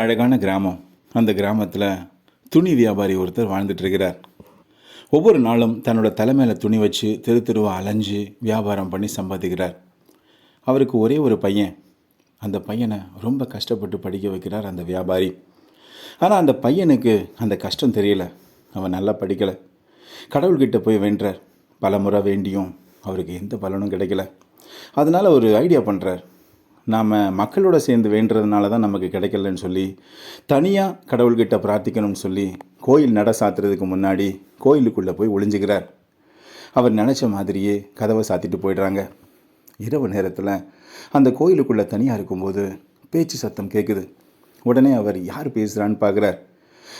அழகான கிராமம். அந்த கிராமத்தில் துணி வியாபாரி ஒருத்தர் வாழ்ந்துட்டு இருக்கிறார். ஒவ்வொரு நாளும் தன்னோட தலைமையில் துணி வச்சு தெரு தெருவாக அலைஞ்சு வியாபாரம் பண்ணி சம்பாதிக்கிறார். அவருக்கு ஒரே ஒரு பையன். அந்த பையனை ரொம்ப கஷ்டப்பட்டு படிக்க வைக்கிறார் அந்த வியாபாரி. ஆனால் அந்த பையனுக்கு அந்த கஷ்டம் தெரியல. அவன் நல்லா படிக்கலை. கடவுள்கிட்ட போய் வேண்டுறார். பல முறை வேண்டியும் அவருக்கு எந்த பலனும் கிடைக்கல. அதனால் ஒரு ஐடியா பண்ணுறார் நாம் மக்களோட சேர்ந்து வேண்டுறதுனால தான் நமக்கு கிடைக்கலன்னு சொல்லி தனியாக கடவுள்கிட்ட பிரார்த்திக்கணும்னு சொல்லி கோயில் நட சாத்துறதுக்கு முன்னாடி கோயிலுக்குள்ளே போய் ஒளிஞ்சுக்கிறார் அவர் நினச்ச மாதிரியே கதவை சாத்திட்டு போயிடுறாங்க. இரவு நேரத்தில் அந்த கோயிலுக்குள்ளே தனியாக இருக்கும்போது பேச்சு சத்தம் கேட்குது உடனே அவர் யார் பேசுகிறான்னு பார்க்குறார்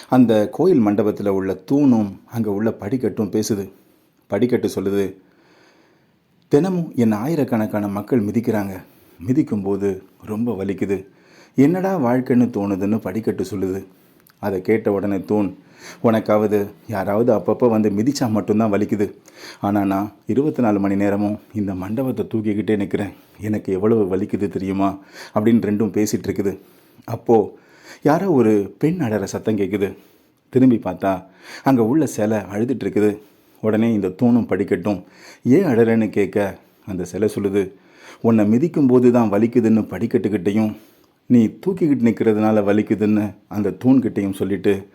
அந்த கோயில் மண்டபத்தில் உள்ள தூணும் அங்கே உள்ள படிக்கட்டும் பேசுது. படிக்கட்டு சொல்லுது தினமும் என் ஆயிரக்கணக்கான மக்கள் மிதிக்கிறாங்க. மிதிக்கும்போது ரொம்ப வலிக்குது. என்னடா வாழ்க்கைன்னு தோணுதுன்னு படிக்கட்டு சொல்லுது. அதை கேட்ட உடனே தூண் உனக்காவது யாராவது அப்பப்போ வந்து மிதிச்சா மட்டும்தான் வலிக்குது. ஆனால் நான் இருபத்தி நாலு மணி நேரமும் இந்த மண்டபத்தை தூக்கிக்கிட்டே நிற்கிறேன் எனக்கு எவ்வளவு வலிக்குது தெரியுமா? அப்படின்னு ரெண்டும் பேசிகிட்டு இருக்குது. அப்போது யாரோ ஒரு பெண் அடற சத்தம் கேட்குது திரும்பி பார்த்தா அங்கே உள்ள சிலை அழுதுட்டு இருக்குது. உடனே இந்த தூணும் படிக்கட்டும். ஏன் அழறேன்னு கேட்க? அந்த சிலை சொல்லுது. உன்னை மிதிக்கும் போது தான் வலிக்குதுன்னு படிக்கட்டுக்கிட்டையும் நீ தூக்கிக்கிட்டு நிற்கிறதுனால வலிக்குதுன்னு அந்த தூண்கிட்டையும் சொல்லிட்டு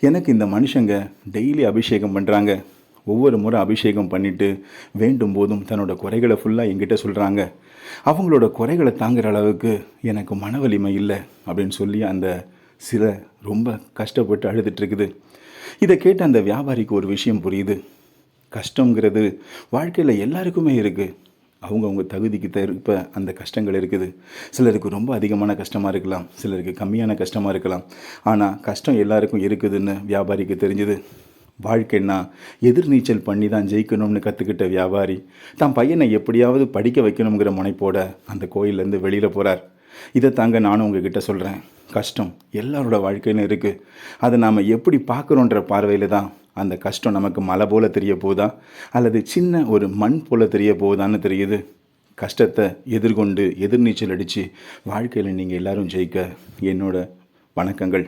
எனக்கு இந்த மனுஷங்க டெய்லி அபிஷேகம் பண்ணுறாங்க ஒவ்வொரு முறை அபிஷேகம் பண்ணிட்டு வேண்டும் போதும் தன்னோட குறைகளை ஃபுல்லாக என்கிட்ட சொல்கிறாங்க அவங்களோட குறைகளை தாங்குற அளவுக்கு எனக்கு மன வலிமை இல்லை அப்படின்னு சொல்லி அந்த சில ரொம்ப கஷ்டப்பட்டு அழுதுட்டுருக்குது இதை கேட்ட அந்த வியாபாரிக்கு ஒரு விஷயம் புரியுது. கஷ்டங்கிறது வாழ்க்கையில் எல்லாருக்குமே இருக்குது அவங்கவுங்க தகுதிக்கு தருப்ப அந்த கஷ்டங்கள் இருக்குது. சிலருக்கு ரொம்ப அதிகமான கஷ்டமாக இருக்கலாம். சிலருக்கு கம்மியான கஷ்டமாக இருக்கலாம். ஆனால் கஷ்டம் எல்லாருக்கும் இருக்குதுன்னு வியாபாரிக்கு தெரிஞ்சுது. வாழ்க்கைன்னா எதிர்நீச்சல் பண்ணி தான் ஜெயிக்கணும்னு கற்றுக்கிட்ட வியாபாரி தான் பையனை எப்படியாவது படிக்க வைக்கணுங்கிற முனைப்போட அந்த கோயிலேருந்து வெளியில் போகிறார் இதை தாங்க நானும் உங்ககிட்ட சொல்கிறேன் கஷ்டம் எல்லாரோட வாழ்க்கையிலும் இருக்குது அதை நாம் எப்படி பார்க்குறோன்ற பார்வையில் தான் அந்த கஷ்டம் நமக்கு மலை போல் தெரிய போதா? அல்லது சின்ன ஒரு மண் போல் தெரிய போகுதான்னு தெரியுது? கஷ்டத்தை எதிர்கொண்டு எதிர்நீச்சல் அடித்து வாழ்க்கையில் நீங்கள் எல்லாரும் ஜெயிக்க என்னோட வணக்கங்கள்.